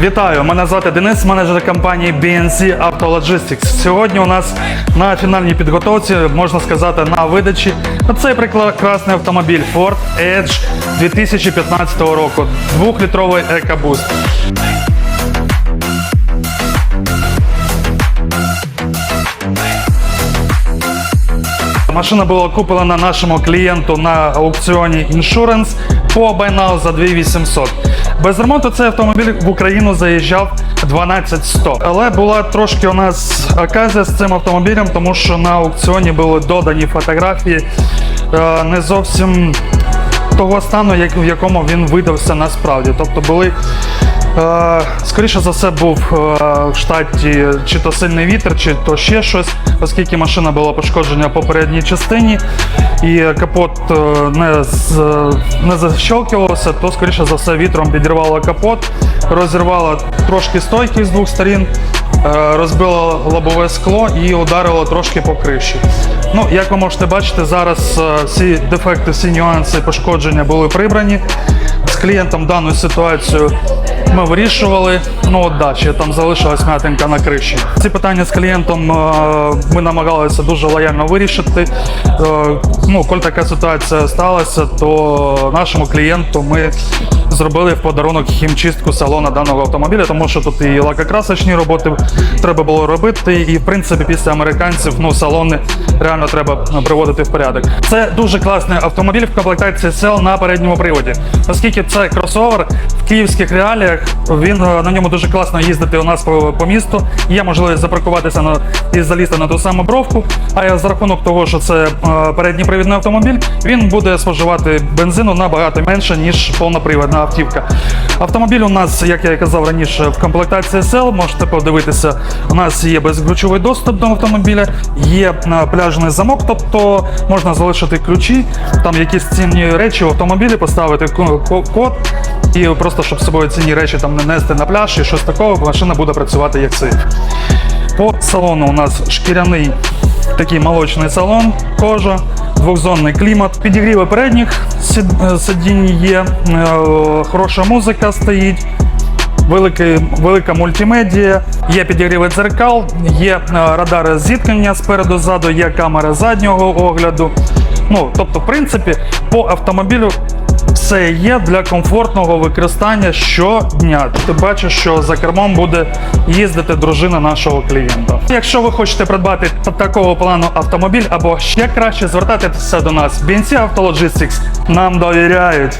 Вітаю! Мене звати Денис, менеджер компанії BNC Logistics. Сьогодні у нас на фінальній підготовці, можна сказати, на видачі цей прекрасний автомобіль Ford Edge 2015 року. Двохлітровий EcoBoost. Машина була куплена нашому клієнту на аукціоні Insurance по Байнау за 2800. Без ремонту цей автомобіль в Україну заїжджав 12100. Але була трошки у нас оказія з цим автомобілем, тому що на аукціоні були додані фотографії е, не зовсім того стану, в якому він видався насправді. Тобто були. Е, скоріше за все, був е, в штаті чи то сильний вітер, чи то ще щось, оскільки машина була пошкоджена по передній частині і капот е, не, з, не защелкувався, то скоріше за все вітром підірвало капот, розірвало трошки стойки з двох сторін, розбило лобове скло і ударило трошки по криші. Ну, як ви можете бачити, зараз всі дефекти, всі нюанси пошкодження були прибрані. З клієнтом дану ситуацію ми вирішували. Ну от да, ще там залишилась м'ятинка на криші. Ці питання з клієнтом е, ми намагалися дуже лояльно вирішити. Е, Ну, коли така ситуація сталася, то нашому клієнту ми зробили в подарунок хімчистку салона даного автомобіля, тому що тут і лакокрасочні роботи треба було робити. І в принципі, після американців ну салони реально треба приводити в порядок. Це дуже класний автомобіль в комплектації сел на передньому приводі, оскільки це кросовер в київських реаліях. Він е, на ньому дуже класно їздити у нас по, по місту. Є можливість запаркуватися на і залізти на ту саму бровку. А за рахунок того, що це е, передній привідний автомобіль, він буде споживати бензину набагато менше ніж повнопривідна автівка. Автомобіль у нас, як я і казав раніше, в комплектації SL, можете подивитися. У нас є безключовий доступ до автомобіля, є е, пляжний замок, тобто можна залишити ключі, там якісь цінні речі в автомобілі, поставити ко- ко- код. І просто щоб з собою цінні речі там не нести на пляж і щось такого, машина буде працювати як сейф. По салону у нас шкіряний такий молочний салон, кожа, двохзонний клімат, підігріви передніх е, сидінь є, е, хороша музика стоїть. велика, велика мультимедія, є підігріви дзеркал, є е, радари зіткнення спереду ззаду, є камера заднього огляду. Ну, тобто, в принципі, по автомобілю все є для комфортного використання щодня. Ти бачиш, що за кермом буде їздити дружина нашого клієнта. Якщо ви хочете придбати такого плану автомобіль або ще краще, звертайтеся до нас. Бінці Logistics нам довіряють.